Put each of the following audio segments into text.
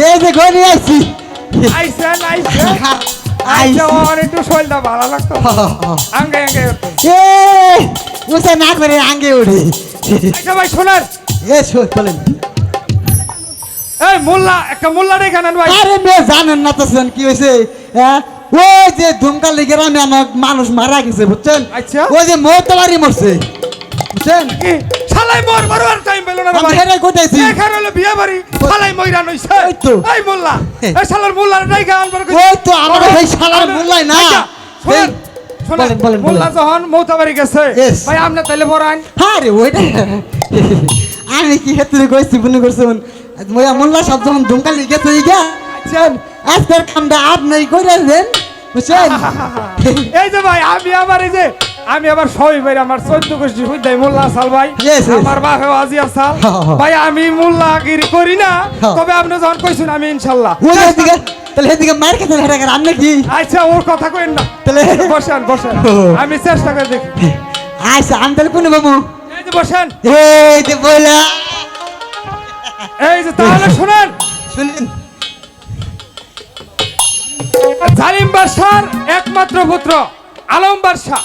সেই যে গনি আইছি আইসেন আইছি আইসা ওর একটু শরীরটা ভালো লাগতো। আঙ্গে আঙ্গে। এ উসে না করে আঙ্গে উঠি। আচ্ছা ভাই শোনেন। এ শোন বলেন এই মোল্লা একটা মোল্লা রেখে নেন ভাই? আরে মেয়ে জানেন না তো কি হয়েছে হ্যাঁ ওই যে ধুমকা লেগে আমি আমার মানুষ মারা গেছে বুঝছেন? আচ্ছা। ওই যে মৌতবাড়ি মরছে বুঝছেন? কি? শালাই মোর মারবার টাইম পেল না রে আমি ভাই। হেরে কোথাইছি এখানে হলো বিয়ে বাড়ি শালাই মইরা নইছে। ওই তো। এই মোল্লা এই শালার মোল্লা রেখে আনবার কইছে। ওই তো আমার ভাই শালার মোল্লাই না। আচ্ছা, এই- বলেন, বলেন, মোল্লা। যখন মৌতাবাড়ি গেছে. ভাই আপনি তাইলে বড়ান আরে ওইটা। আমি কি হেতুরে কইছি মনে করছেন ময়া মোল্লা সব যখন ধুমকা লেগে তুই গা বুঝছেন আজকের কামটা আপনি করে দেন। বুঝছেন? এই যে ভাই আমি আবার এই যে আমি আবার সবই ভাই আমার চোদ্দ গোষ্ঠী হুদাই মোল্লা সাল ভাই. আমার বাপে আজি আসাল। হা, হা, হা। ভাই আমি মোল্লাগিরি করি না। তবে আপনি যখন কইছেন আমি ইনশাল্লাহ। তাহলে এদিকে মার খেতে হেরে গেল কি? আচ্ছা ওর কথা কইন না। তাহলে বসেন বসেন। আমি চেষ্টা করে দেখি। আচ্ছা আমি তাহলে কোন বাবু এই যে বসেন। এই যে বইলা। এই যে তাহলে শুনেন। শুনেন। জালিম বাদশার একমাত্র পুত্র আলম বাদশাহ।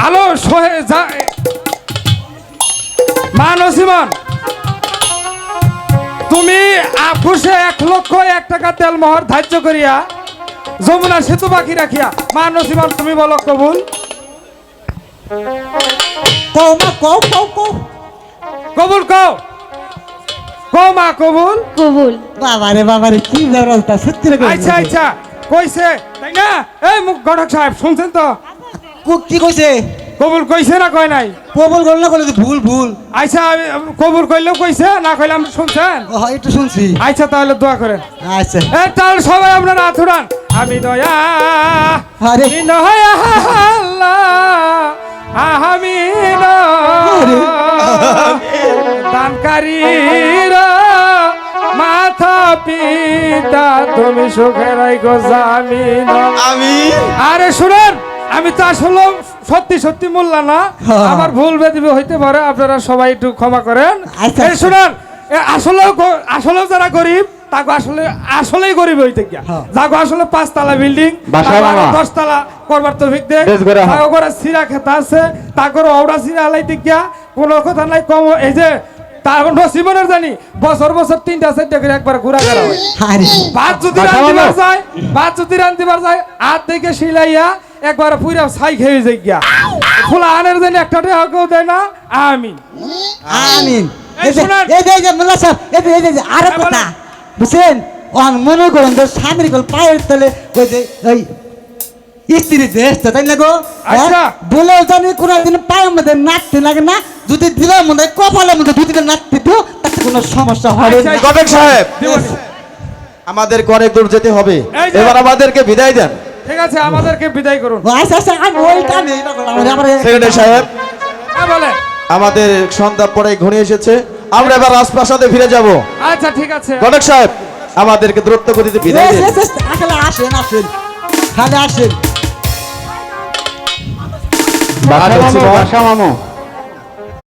আলো সোহে যা- মা নসিমন তুমি আফুসে এক লক্ষ এক টাকা তেল মোহর ধার্য করিয়া যমুনা সেতু বাকি রাখিয়া মা নসিমন তুমি বলো কবুল? কও মা কও কও কও। কবুল কও? কও মা কবুল? কবুল। বাবারে বাবারে কি ব্যবস্থা সত্যি আচ্ছা আচ্ছা কইছে তাই না? এই মুখ গড়ক সাহেব শুনছেন তো? কো- কি কইছে? কবুল কইছে না কয় নাই? কবল করল না করলে তো ভুল ভুল। আচ্ছা আমি- কবুল কইলেও কইছে না কইলে আমরা শুনছেন? ও একটু শুনছি। আচ্ছা তাহলে দোয়া করেন। আচ্ছা। এ তাহলে সবাই আপনারা আথুরান আমি দয়া আরে। আমি নয়া আল্লাহ আমি দানকারীর মাথা পিতা তুমি সুখে রাখো জামিন। আমি। আরে শুনেন আমি তো আসলে সত্যি সত্যি মোল্লা না হ্যাঁ। আমার ভুল বেদিবে হইতে পারে আপনারা সবাই একটু ক্ষমা করেন আচ্ছা, এই। শুনেন এ আসলেও আসলেও যারা গরিব তাকে আসলে আসলেই গরিব হইতে গিয়া হ্যাঁ। যাকে আসলে পাঁচতলা বিল্ডিং। দশতলা করবার তো ভিক দেখ হ্যাঁ। সিরা খেতা আছে তাকে ওরা সিরা হালাইতে গিয়া কোনো কথা নাই কম এই যে তার নসিবনের জানি বছর বছর তিনটা চারটা করে একবার ঘোরা করা হয় ভাত যদি বাসা রান্ধিবার যায় ভাত যদি রান্ধিবার যায় হাত থেকে শিলাইয়া একবার পুরা ছাই খেয়ে যাই গিয়া। খোলা আনের জন্য একটা টাকা কেউ দেয় না আমি আমিন। এই এই যে এই যে মোল্লা সাহেব এই যে এই যে, এই আরও হ্যাঁ, কথা। বুঝছেন? ওখান মনে করেন তো স্বামীর কল পায়ের তলে ওই যে ওই স্ত্রী দেশ তো তাই না গো? আচ্ছা। বলেও জানি কোনোদিন পায়ের মধ্যে নাচতে লাগে না যদি দিলের মধ্যে কপালের মধ্যে দুই দিনে নাচতে দিও তাতে কোনো সমস্যা হবে আচ্ছা, না। গবেক সাহেব আমাদের অনেক দূর যেতে হবে। এবার আমাদেরকে বিদায় দেন। ঠিক আছে আমাদেরকে বিদায় করুন। আচ্ছা আচ্ছা আমি সেক্রেটারি সাহেব। হ্যাঁ বলেন আমাদের সন্ধ্যা পরে ঘুরে এসেছে। আমরা এবার রাজপ্রাসাদে ফিরে যাব। আচ্ছা ঠিক আছে। গণক সাহেব আমাদেরকে দ্রুত গতিতে বিদায় দিন আসেন আসেন খালি আসেন। বাসা মামু বাসা মামু।